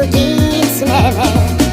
судіть мене.